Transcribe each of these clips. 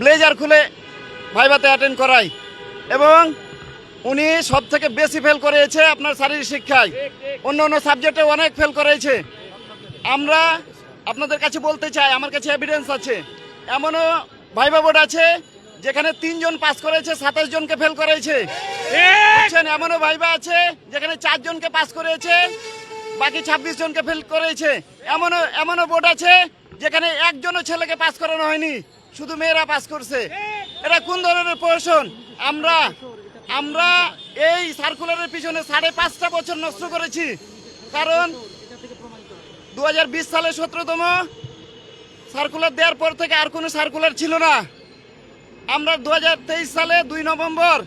Blazer খুলে ভাইভাতে attend করাই। এবং উনি সব থেকে বেশি ফেল করেছে আপনার শারীরিক শিক্ষায়। অন্য অন্য সাবজেক্টে অনেক ফেল করেছে। আমরা আপনাদের কাছে বলতে চাই, আমার কাছে এভিডেন্স আছে। এমনও ভাইবা বোর্ড আছে, যেখানে তিনজন পাস করেছে, সাতাশ জনকে ফেল করেছে। এমনও ভাইবা আছে, যেখানে চারজনকে পাস করেছে, বাকি ছাব্বিশ জনকে ফেল করেছে। এমনও এমনও বোর্ড আছে, যেখানে একজনও ছেলেকে পাস করানো হয়নি। শুধু মেয়েরা পাস করছে। এটা কোন ধরনের প্রশাসন? আমরা আমরা এই সার্কুলারের পিছনে সাড়ে পাঁচটা বছর নষ্ট করেছি। কারণ দু হাজার বিশ সালে সতেরোতম সার্কুলার দেওয়ার পর থেকে আর কোনো সার্কুলার ছিল না। আমরা দু হাজার তেইশ সালে দুই নভেম্বর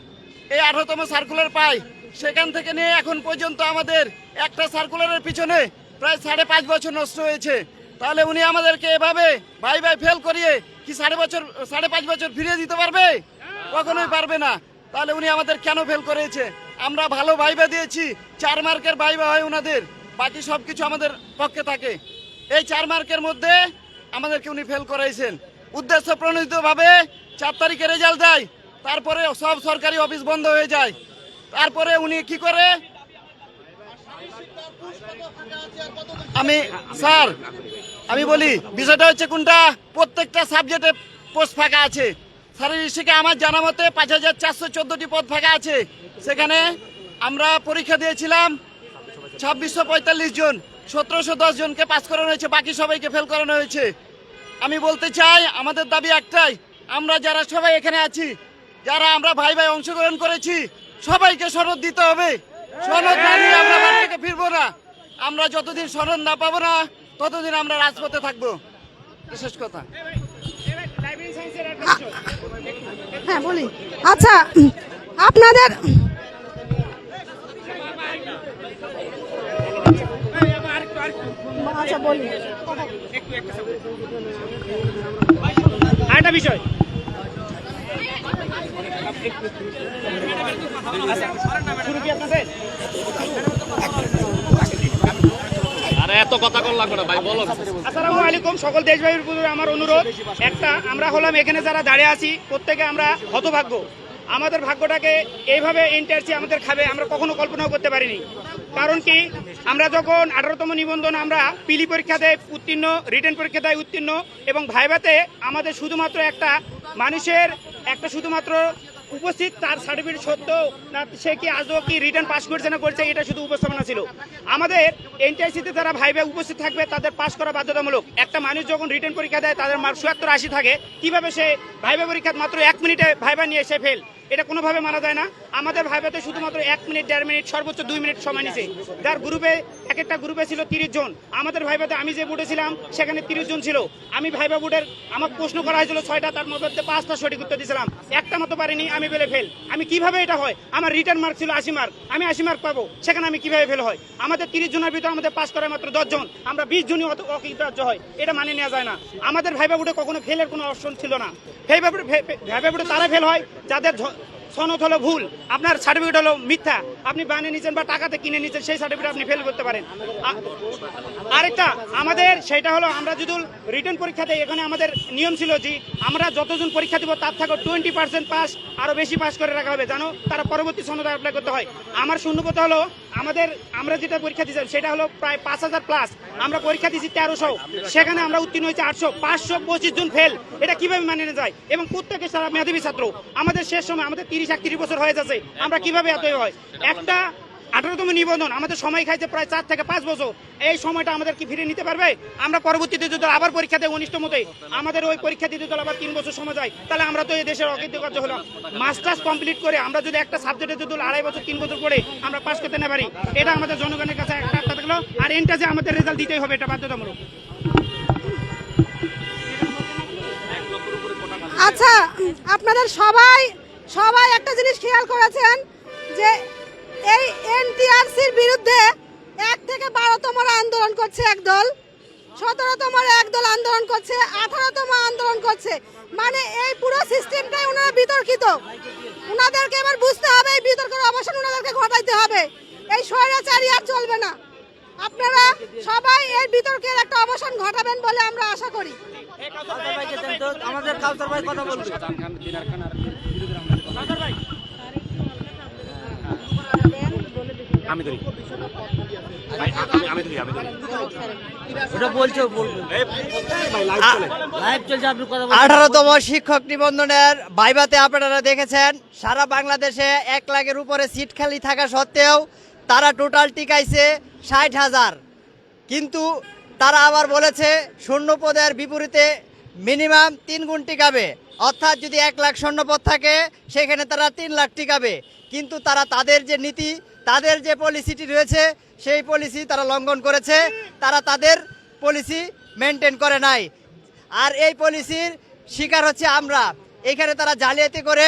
এই আঠারোতম সার্কুলার পাই। সেখান থেকে নিয়ে এখন পর্যন্ত আমাদের একটা সার্কুলারের পিছনে প্রায় সাড়ে পাঁচ বছর নষ্ট হয়েছে। তাহলে উনি আমাদেরকে এভাবে ভাই ভাই ফেল করিয়ে কি সাড়ে বছর, সাড়ে পাঁচ বছর ফিরিয়ে দিতে পারবে? কখনোই পারবে না। তাহলে উনি আমাদের কেন ফেল করেছে? আমরা ভালো ভাইবা দিয়েছি, চার মার্কের ভাইবা হয় ওনাদের বাকি সব কিছু আমাদের পক্ষে থাকে। এই চার মার্কের মধ্যে আমাদেরকে উনি ফেল করাইছেন। উদ্দেশ্য প্রণোদিতভাবে চার তারিখে রেজাল্ট দেয়। তারপরে সব সরকারি অফিস বন্ধ হয়ে যায়। তারপরে উনি কি করে? আমি, স্যার, আমি বলি, বিষয়টা হচ্ছে কোনটা? প্রত্যেকটা সাবজেক্টে পোস্ট ফাঁকা আছে। শারীরিক শিক্ষা আমার জানা মতে পাঁচ হাজার চারশো চোদ্দোটি পদ ফাঁকা আছে। সেখানে আমরা পরীক্ষা দিয়েছিলাম ছাব্বিশশো পঁয়তাল্লিশ জন, সতেরোশো দশ জনকে পাস করানো হয়েছে, বাকি সবাইকে ফেল করানো হয়েছে। আমি বলতে চাই, আমাদের দাবি একটাই, আমরা যারা সবাই এখানে আছি, যারা আমরা ভাই ভাই অংশগ্রহণ করেছি, সবাইকে সনদ দিতে হবে। সনদ না নিয়ে আমরা বাড়ি থেকে ফিরবো না। আমরা যতদিন সনদ না পাবো না ততদিন আমরা রাজপথে থাকব। বিশেষ কথা। হ্যাঁ বলি। আচ্ছা আপনাদের আচ্ছা বলি। আরেকটা বিষয়। শুরু কি আপনাদের আরে এত আসসালামু সকল আমার অনুরোধ। একটা, আমরা হলাম এখানে যারা দাঁড়িয়ে আছি, প্রত্যেকে আমরা হতভাগ্য। আমাদের ভাগ্যটাকে এইভাবে ইন্টারসি আমাদের খাবে, আমরা কখনো কল্পনাও করতে পারিনি। কারণ কি, আমরা যখন আঠারোতম নিবন্ধন, আমরা পিলি পরীক্ষাতে উত্তীর্ণ রিটার্ন পরীক্ষাতে উত্তীর্ণ, এবং ভাইভাতে আমাদের শুধুমাত্র একটা মানুষের, একটা শুধুমাত্র উপস্থিত, তার সার্টিফিকেট সত্য, না, সে কি আজও কি রিটার্ন পাস করছে না করছে, এটা শুধু উপস্থাপনা ছিল। আমাদের এনটিআইসিতে তারা ভাইবে উপস্থিত থাকবে, তাদের পাস করা বাধ্যতামূলক। একটা মানুষ যখন রিটার্ন পরীক্ষা দেয়, তাদের মার্ক চুয়াত্তর আশি থাকে। কীভাবে সে ভাইবা পরীক্ষা মাত্র এক মিনিটে ভাইবা নিয়ে সে ফেল এটা কোনোভাবে মানা যায় না। আমাদের ভাইবাতে শুধুমাত্র এক মিনিট, দেড় মিনিট, সর্বোচ্চ দুই মিনিট সময় নিছে। যার গ্রুপে, এক একটা গ্রুপে ছিল তিরিশ জন। আমাদের ভাইবাতে আমি যে বুটে ছিলাম, সেখানে তিরিশ জন ছিল। আমি ভাইবা বুটের, আমার প্রশ্ন করা হয়েছিল ছয়টা, তার মধ্যে পাঁচটা সঠিক উত্তর দিয়েছিলাম। একটা মতো পারিনি, আমি বেলে ফেল। আমি কীভাবে এটা হয়? আমার রিটার্ন মার্ক ছিল আশি মার্ক আমি আশি মার্ক পাবো, সেখানে আমি কীভাবে ফেল হয়? আমাদের তিরিশ জনের ভিতরে আমাদের পাস করে মাত্র দশ জন। আমরা বিশ জনই অত অকৃতজ্ঞ হয়। এটা মানে নেওয়া যায় না। আমাদের ভাইবা বুটে কখনো ফেলের কোনো অপশন ছিল না। ভাইবা ব্যাপারে তারা ফেল হয় যাদের সনদ হলো ভুল। আপনার সার্টিফিকেট হলো মিথ্যা। আপনি বানিয়ে নিচ্ছেন বা টাকাতে কিনে নিচ্ছেন সেই সার্টিফিকেট আপনি ফেল করতে পারেন। আরেকটা, আমাদের সেটা হলো আমরা যদি রিটার্ন পরীক্ষাতে এখানে আমাদের নিয়ম ছিল যে আমরা যতজন পরীক্ষা দিব, তার থেকে টোয়েন্টি পার্সেন্ট পাস আরও বেশি পাস করে রাখা হবে। জানো? তারা পরবর্তী সনদ অ্যাপ্লাই করতে হয়। আমার শূন্যপথ হলো, আমাদের, আমরা যেটা পরীক্ষা দিয়েছিলাম সেটা হলো প্রায় পাঁচ হাজার প্লাস আমরা পরীক্ষা দিয়েছি তেরোশো। সেখানে আমরা উত্তীর্ণ হয়েছি আটশো। পাঁচশো পঁচিশ জন ফেল এটা কীভাবে মানে নেওয়া যায়? এবং প্রত্যেকের সারা মেধাবী ছাত্র। আমাদের শেষ সময়, আমাদের তিরিশ একত্রিশ বছর হয়ে যাচ্ছে। আমরা কীভাবে এত হয় একটা আঠারোতম নিবন্ধন, আমাদের সময় খাইছে প্রায় চার থেকে পাঁচ বছর। এই সময়টা আমাদের কি ফিরে নিতে পারবে? আমরা পরবর্তীতে যদি আবার পরীক্ষা দেয় উনিষ্ট মতে, আমাদের ওই পরীক্ষা দিতে যদি আবার তিন বছর সময় যায়, তাহলে আমরা তো এই দেশের অকৃতকার্য হলাম। মাস্টার্স কমপ্লিট করে আমরা যদি একটা সাবজেক্টে যদি আড়াই বছর, তিন বছর পরে আমরা পাস করতে না পারি, এটা আমাদের জনগণের কাছে একটা একটা থাকল। আর এনটা যে আমাদের রেজাল্ট দিতেই হবে, এটা বাধ্যতামূলক। আচ্ছা আপনাদের সবাই সবাই একটা জিনিস খেয়াল করেছেন যে এই এনটিআরসির বিরুদ্ধে এক থেকে বারোতম আন্দোলন করছে একদল সতেরোতম একদল আন্দোলন করছে, আঠারোতম আন্দোলন করছে। মানে এই পুরো সিস্টেমটাই ওনারা বিতর্কিত। ওনাদেরকে এবার বুঝতে হবে, এই বিতর্কের অবসান ওনাদেরকে ঘটাইতে হবে। এই স্বৈরাচারী আর চলবে না। আপনারা সবাই এই বিতর্কের একটা অবসান ঘটাবেন বলে আমরা আশা করি। আমাদের কথা আমি ধরি। আমি আমি ধরি আমি ধরি। ওটা বলছে লাইভ চলছে আপনি কথা আঠারোতম শিক্ষক নিবন্ধনের ভাইভাতে আপনারা দেখেছেন সারা বাংলাদেশে এক লাখের উপরে সিট খালি থাকা সত্ত্বেও তারা টোটাল টিকাইছে ষাট হাজার। কিন্তু তারা আবার বলেছে শূন্য পদের বিপরীতে মিনিমাম তিন গুণ টিকাবে। অর্থাৎ যদি এক লাখ শূন্যপদ থাকে সেখানে তারা তিন লাখ টিকাবে। কিন্তু তারা তাদের যে নীতি তাদের যে পলিসিটি রয়েছে, সেই পলিসি তারা লঙ্ঘন করেছে। তারা তাদের পলিসি মেনটেন করে নাই। আর এই পলিসির শিকার হচ্ছে আমরা। এখানে তারা জালিয়াতি করে,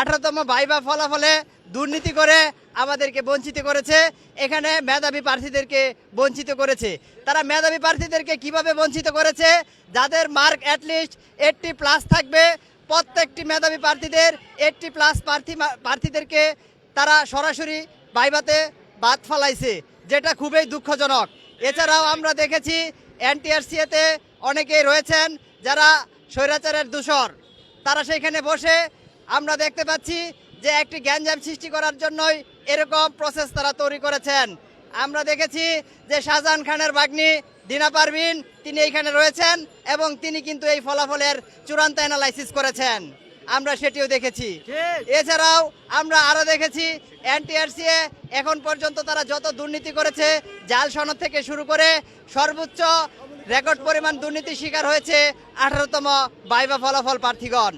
আঠারোতম ভাইবা ফলাফলে দুর্নীতি করে আমাদেরকে বঞ্চিত করেছে। এখানে মেধাবী প্রার্থীদেরকে বঞ্চিত করেছে। তারা মেধাবী প্রার্থীদেরকে কীভাবে বঞ্চিত করেছে? যাদের মার্ক অ্যাটলিস্ট এইটটি প্লাস থাকবে, প্রত্যেকটি মেধাবী প্রার্থীদের এইটটি প্লাস প্রার্থী প্রার্থীদেরকে তারা সরাসরি বাইবাতে বাদ ফলাইছে, যেটা খুবই দুঃখজনক। এছাড়াও আমরা দেখেছি এনটিআরসিএতে অনেকেই রয়েছেন যারা স্বৈরাচারের দূষর। তারা সেখানে বসে আমরা দেখতে পাচ্ছি যে একটি গ্যাঞ্জাম সৃষ্টি করার জন্যই এরকম প্রসেস তারা তৈরি করেছেন। আমরা দেখেছি যে শাহজাহান খানের বাগ্নি, দিনা পারভিন, তিনি এইখানে রয়েছেন এবং তিনি কিন্তু এই ফলাফলের চূড়ান্ত অ্যানালাইসিস করেছেন। আমরা সেটিও দেখেছি। এছাড়াও আমরা আরও দেখেছি এনটিআরসিএ এখন পর্যন্ত তারা যত দুর্নীতি করেছে জাল সনদ থেকে শুরু করে সর্বোচ্চ রেকর্ড পরিমাণ দুর্নীতি শিকার হয়েছে আঠারোতম বাইবা ফলাফল প্রার্থীগণ।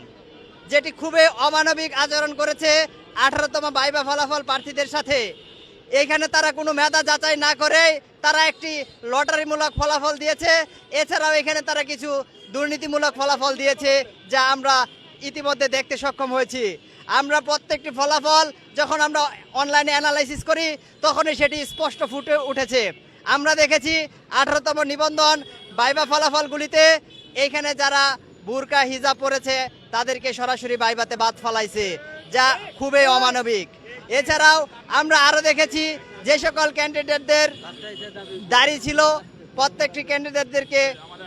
যেটি খুবই অমানবিক আচরণ করেছে আঠারোতম বাইবা ফলাফল প্রার্থীদের সাথে। এখানে তারা কোনো মেধা যাচাই না করে তারা একটি লটারিমূলক ফলাফল দিয়েছে। এছাড়াও এখানে তারা কিছু দুর্নীতিমূলক ফলাফল দিয়েছে যা আমরা ইতিমধ্যে দেখতে সক্ষম হয়েছি। আমরা প্রত্যেকটি ফলাফল যখন আমরা অনলাইনে অ্যানালাইসিস করি, তখনই সেটি স্পষ্ট ফুটে উঠেছে। আমরা দেখেছি আঠারোতম নিবন্ধন বাইবা ফলাফলগুলিতে এইখানে যারা বুরকা হিজাব পরেছে, তাদেরকে সরাসরি বাইবাতে বাদ ফলাইছে, যা খুবই অমানবিক। এছাড়াও আমরা আরও দেখেছি যে সকল ক্যান্ডিডেটদের দাড়ি ছিল, প্রত্যেকটি ক্যান্ডিডেটদেরকে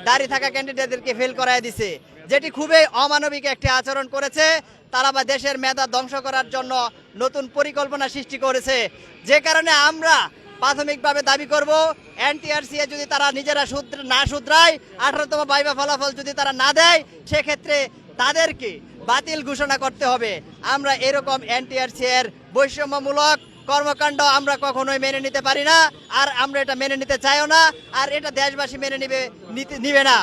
দাড়ি থাকা ক্যান্ডিডেটদেরকে ফেল করায় দিছে। যেটি খুবই অমানবিক একটি আচরণ করেছে। তারা বা দেশের মেধা ধ্বংস করার জন্য নতুন পরিকল্পনা সৃষ্টি করেছে। যে কারণে আমরা প্রাথমিকভাবে দাবি করব এনটিআরসিএ যদি তারা নিজেরা শুধর না শুধরায় আঠারোতম বাইবা ফলাফল যদি তারা না দেয়, সেক্ষেত্রে তাদেরকে বাতিল ঘোষণা করতে হবে। আমরা এরকম এনটিআরসি এর বৈষম্যমূলক কর্মকাণ্ড আমরা কখনোই মেনে নিতে পারি না, আর আমরা এটা মেনে নিতে চাইও না, আর এটা দেশবাসী মেনে নিবে, নিতে, নিবে না।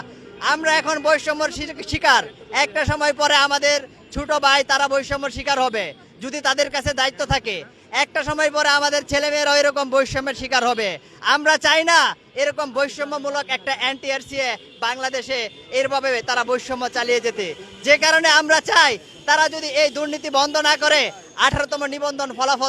আমরা এখন বৈষম্যর শিকার। একটা সময় পরে আমাদের ছোট ভাই, তারা বৈষম্যর শিকার হবে, যদি তাদের কাছে দায়িত্ব থাকে। একটা সময় পরে আমাদের ছেলেমেয়েরাও এরকম বৈষম্যের শিকার হবে। আমরা চাই না এরকম বৈষম্যমূলক একটা এনটিআরসিএ বাংলাদেশে এরভাবে তারা বৈষম্য চালিয়ে যেতে। যে কারণে আমরা চাই তারা যদি এই দুর্নীতি বন্ধ না করে, আঠারোতম নিবন্ধন ফলাফল